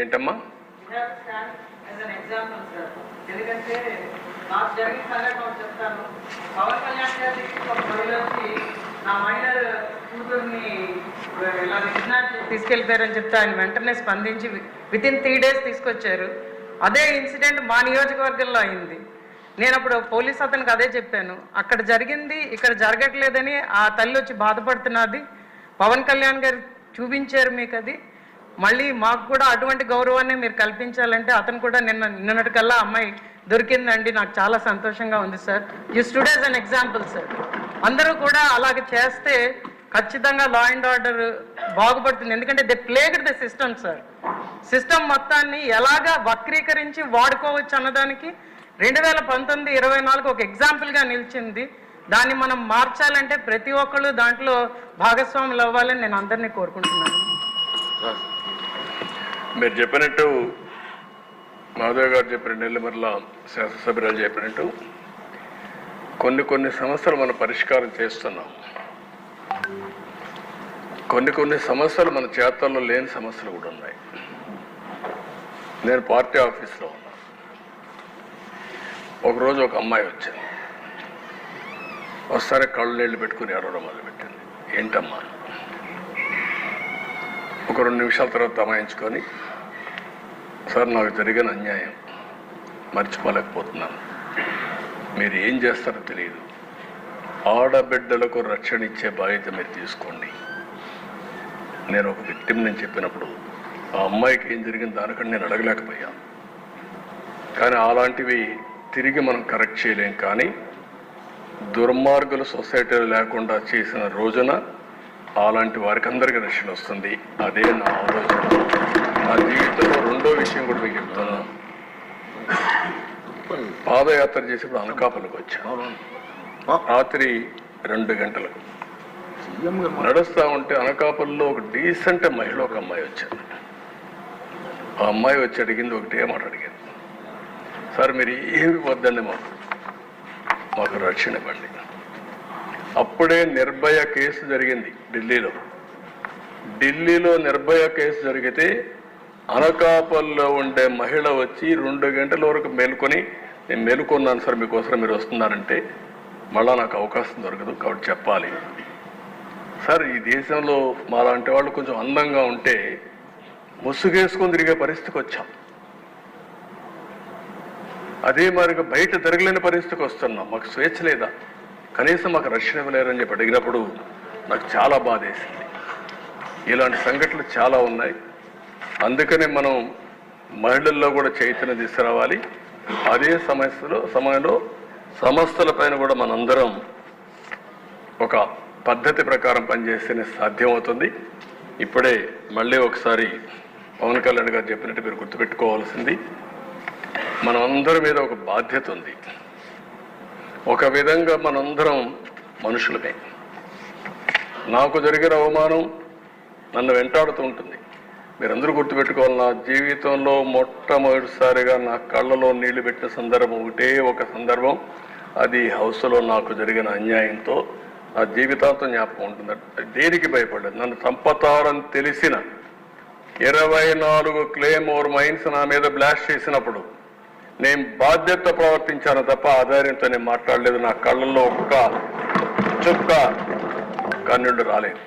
ఏంటమ్మా? ఎందుకంటే నాకు జరిగిన సంఘటన చెప్తాను. పవన్ కళ్యాణ్ గారి మహిళ వచ్చి నా మైనర్ కూతుర్ని ఇలా కిడ్నాప్ చెప్తే ఆయన వెంటనే స్పందించి విత్ ఇన్ త్రీ డేస్ తీసుకొచ్చారు. అదే ఇన్సిడెంట్ మా నియోజకవర్గంలో అయింది. నేను అప్పుడు పోలీస్ అతనికి అదే చెప్పాను. అక్కడ జరిగింది ఇక్కడ జరగట్లేదని ఆ తల్లి వచ్చి బాధపడుతున్నది. పవన్ కళ్యాణ్ గారు చూపించారు మీకు అది మళ్ళీ మాకు కూడా అటువంటి గౌరవాన్ని మీరు కల్పించాలంటే అతను కూడా నిన్న నిన్నటికల్లా అమ్మాయి దొరికిందండి. నాకు చాలా సంతోషంగా ఉంది sir. You stood as an example sir అందరూ కూడా అలాగే చేస్తే ఖచ్చితంగా లా అండ్ ఆర్డర్ బాగుపడుతుంది. ఎందుకంటే they plagued the system sir system మొత్తాన్ని ఎలాగా వక్రీకరించి వాడుకోవచ్చు అన్నదానికి రెండు వేల పంతొమ్మిది ఇరవై నాలుగు ఒక ఎగ్జాంపుల్గా నిలిచింది. దాన్ని మనం మార్చాలంటే ప్రతి ఒక్కళ్ళు దాంట్లో భాగస్వాములు అవ్వాలని నేను అందరినీ కోరుకుంటున్నాను. మీరు చెప్పినట్టు మాధవ్ గారు చెప్పిన నెల్లిమర్ల శాసనసభ్యురాలు చెప్పినట్టు కొన్ని కొన్ని సమస్యలు మనం పరిష్కారం చేస్తున్నాం. కొన్ని కొన్ని సమస్యలు మన చేతల్లో లేని సమస్యలు కూడా ఉన్నాయి. నేను పార్టీ ఆఫీస్లో ఉన్నా. ఒకరోజు ఒక అమ్మాయి వచ్చింది. ఒకసారి కళ్ళు నీళ్ళు పెట్టుకుని అడవడం మొదలుపెట్టింది. ఏంటమ్మా? ఒక రెండు నిమిషాల తర్వాత తమాయించుకొని సార్ నాకు జరిగిన అన్యాయం మర్చిపోలేకపోతున్నాను. మీరు ఏం చేస్తారో తెలియదు ఆడబిడ్డలకు రక్షణ ఇచ్చే బాధ్యత మీరు తీసుకోండి. నేను ఒక విక్టిమ్ నేను చెప్పినప్పుడు ఆ అమ్మాయికి ఏం జరిగింది దానికంటే నేను అడగలేకపోయాను. కానీ అలాంటివి తిరిగి మనం కరెక్ట్ చేయలేం. కానీ దుర్మార్గులు సొసైటీలో లేకుండా చేసిన రోజున అలాంటి వారికి అందరికీ రక్షణ వస్తుంది. అదే నా ఆలోచన. నా జీవితంలో రెండో విషయం కూడా మీకు చెప్తున్నా పాదయాత్ర చేసేప్పుడు అనకాపల్లికి వచ్చాను. రాత్రి రెండు గంటలకు. నడుస్తా ఉంటే అనకాపల్లిలో ఒక డీసెంట్ మహిళ ఒక అమ్మాయి వచ్చారు. ఆ అమ్మాయి వచ్చి అడిగింది ఒకటే మాట అడిగింది సార్ మీరు ఏమి వద్దండి మాకు? మాకు రక్షణ ఇవ్వండి. అప్పుడే నిర్భయ కేసు జరిగింది ఢిల్లీలో. ఢిల్లీలో నిర్భయ కేసు జరిగితే అనకాపల్లో ఉండే మహిళ వచ్చి రెండు గంటల వరకు మేల్కొని నేను మేలుకున్నాను సార్ మీకోసం మీరు వస్తున్నారంటే మళ్ళా నాకు అవకాశం దొరకదు కాబట్టి చెప్పాలి. సార్ ఈ దేశంలో మాలాంటి వాళ్ళు కొంచెం అందంగా ఉంటే ముసుగేసుకొని తిరిగే పరిస్థితికి వచ్చాం. అదే మరిగా బయట తిరగలేని పరిస్థితికి వస్తున్నాం. మాకు స్వేచ్ఛ లేదా? కనీసం మాకు రక్షణ ఇవ్వలేరని చెప్పి అడిగినప్పుడు నాకు చాలా బాధ ఇలాంటి సంఘటనలు చాలా ఉన్నాయి. అందుకనే మనం మహిళల్లో కూడా చైతన్యం తీసుకురావాలి. అదే సమస్యలో సమయంలో సమస్యలపైన కూడా మనందరం ఒక పద్ధతి ప్రకారం పనిచేస్తేనే సాధ్యమవుతుంది. ఇప్పుడే మళ్ళీ ఒకసారి పవన్ కళ్యాణ్ గారు చెప్పినట్టు మీరు గుర్తుపెట్టుకోవాల్సింది. మనందరి మీద ఒక బాధ్యత ఉంది. ఒక విధంగా మనందరం మనుషులమే. నాకు జరిగిన అవమానం నన్ను వెంటాడుతూ ఉంటుంది. మీరందరూ గుర్తుపెట్టుకోవాలి నా జీవితంలో మొట్టమొదటిసారిగా నా కళ్ళలో నీళ్ళు పెట్టిన సందర్భం ఒకటే ఒక సందర్భం. అది హౌస్లో నాకు జరిగిన అన్యాయంతో నా జీవితాంతం జ్ఞాపకం ఉంటుంది. దేనికి భయపడలేదు నన్ను చంపతారని తెలిసిన ఇరవై నాలుగు క్లెయిమ్ ఓర్ మైన్స్ నా మీద బ్లాస్ట్ చేసినప్పుడు. నేను బాధ్యత ప్రవర్తించాను తప్ప ఆధార్యంతో నేను మాట్లాడలేదు. నా కళ్ళల్లో ఒక్క చుక్క కన్నుడు రాలేదు.